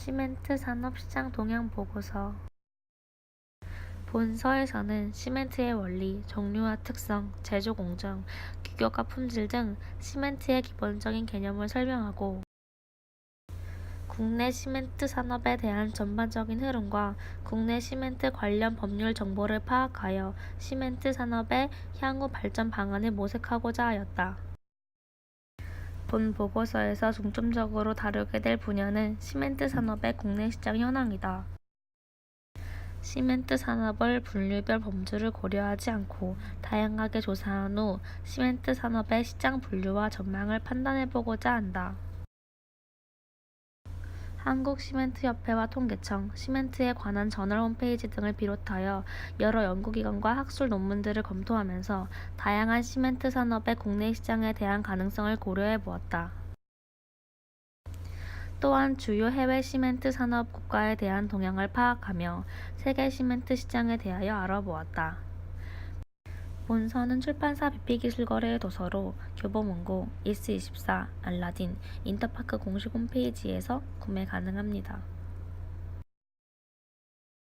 시멘트 산업 시장 동향 보고서 본서에서는 시멘트의 원리, 종류와 특성, 제조 공정, 규격과 품질 등 시멘트의 기본적인 개념을 설명하고 국내 시멘트 산업에 대한 전반적인 흐름과 국내 시멘트 관련 법률 정보를 파악하여 시멘트 산업의 향후 발전 방안을 모색하고자 하였다. 본 보고서에서 중점적으로 다루게 될 분야는 시멘트 산업의 국내 시장 현황이다. 시멘트 산업을 분류별 범주를 고려하지 않고 다양하게 조사한 후 시멘트 산업의 시장 분류와 전망을 판단해보고자 한다. 한국시멘트협회와 통계청, 시멘트에 관한 저널 홈페이지 등을 비롯하여 여러 연구기관과 학술 논문들을 검토하면서 다양한 시멘트 산업의 국내 시장에 대한 가능성을 고려해 보았다. 또한 주요 해외 시멘트 산업 국가에 대한 동향을 파악하며 세계 시멘트 시장에 대하여 알아보았다. 본서는 출판사 BP기술거래의 도서로 교보문고, 이스24, 알라딘, 인터파크 공식 홈페이지에서 구매 가능합니다.